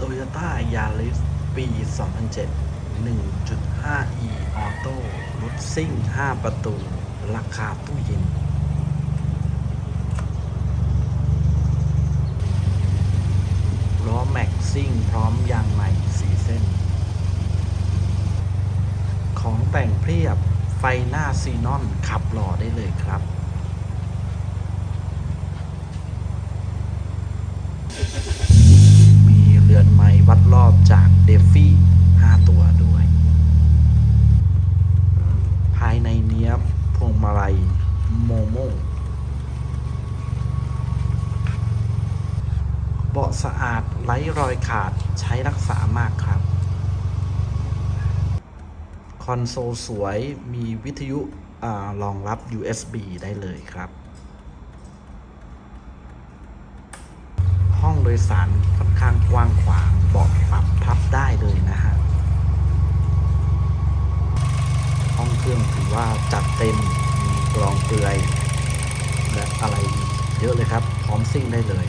Toyota Yaris ปี 2007 1.5e Auto รถซิ่ง 5 ประตู ราคาตู้เย็นล้อแม็กซิ่งพร้อมยางใหม่4เส้น ของแต่งเพียบไฟหน้าซีนอนขับหล่อได้เลยครับ โมโมเบาะสะอาดไร้รอยขาดใช้รักษามากครับ คอนโซลสวยมีวิทยุอารองรับ USB ได้เลยครับ ห้องโดยสารค่อนข้างกว้างขวางเบาะปรับพับได้เลยนะฮะ ห้องเครื่องถือว่าจัดเต็ม กรองเปลือยและอะไรเยอะเลยครับ พร้อมซิ่งได้เลย